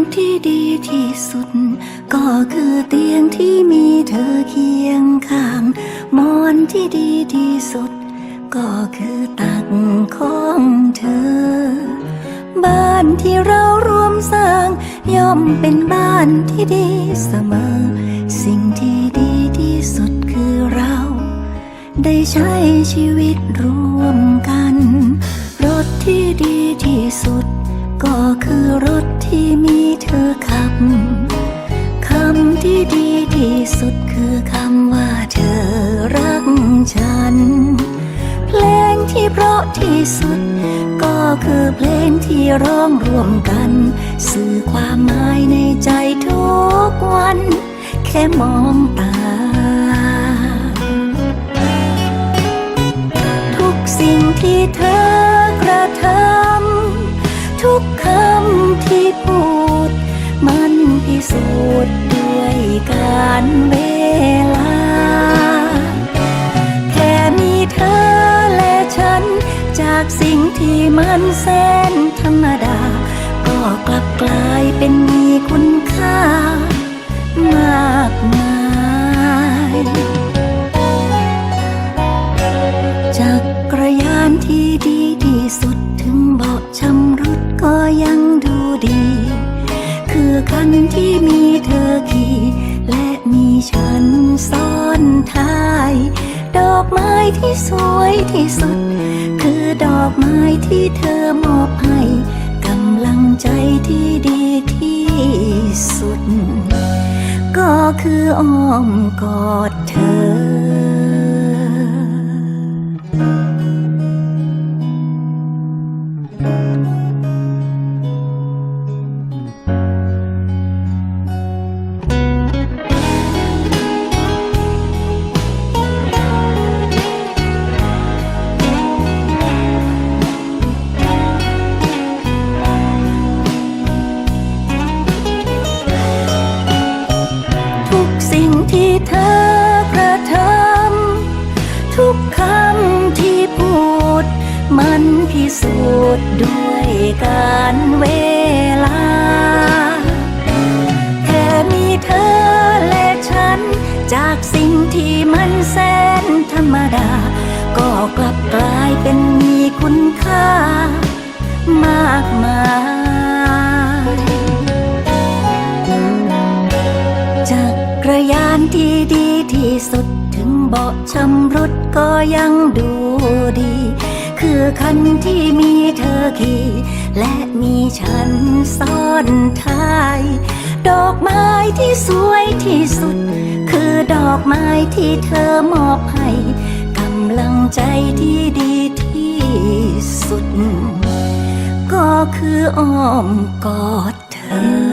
งที่ดีที่สุด ก็คือเตียงที่มีเธอเคียงข้างหมอนที่ดีที่สุด ก็คือตักของเธอ บ้านที่เราร่วมสร้าง ย่อมเป็นบ้านที่ดีเสมอ สิ่งที่ดีที่สุดคือเรา ได้ใช้ชีวิตร่วมกัน รถที่ดีที่สุด ก็คือรถ สุดคือคำว่าเธอรักฉัน เพลงที่เพราะที่สุด ก็คือเพลงที่ร้องรวมกัน สื่อความหมายในใจทุกวัน แค่มองตา ทุกสิ่งที่เธอกระทำทุกคำที่พูด มันพิสูจน์ การเวลา แค่มีเธอและฉัน จากสิ่งที่มันแสนธรรมดา ก็กลับกลายเป็นมีคุณค่ามากมายจักรยานที่ดีที่สุดถึงเบาะชำรุดก็ยังดูดี คือคันที่มีเธอขี่ ฉันซ้อนท้าย ดอกไม้ที่สวยที่สุด คือดอกไม้ที่เธอมอบให้กำลังใจที่ดีที่สุด ก็คืออ้อมกอด สูจน์ด้วยการเวลา แค่มีเธอและฉัน จากสิ่งที่มันแสนธรรมดา ก็กลับกลายเป็นมีคุณค่ามากมายจักรยานที่ดีที่สุดถึงเบาะชำรุดก็ยังดูดี คือคันที่มีเธอขี่และมีฉันซ้อนท้าย ดอกไม้ที่สวยที่สุด คือดอกไม้ที่เธอมอบให้กำลังใจที่ดีที่สุด ก็คืออ้อมกอดเธอ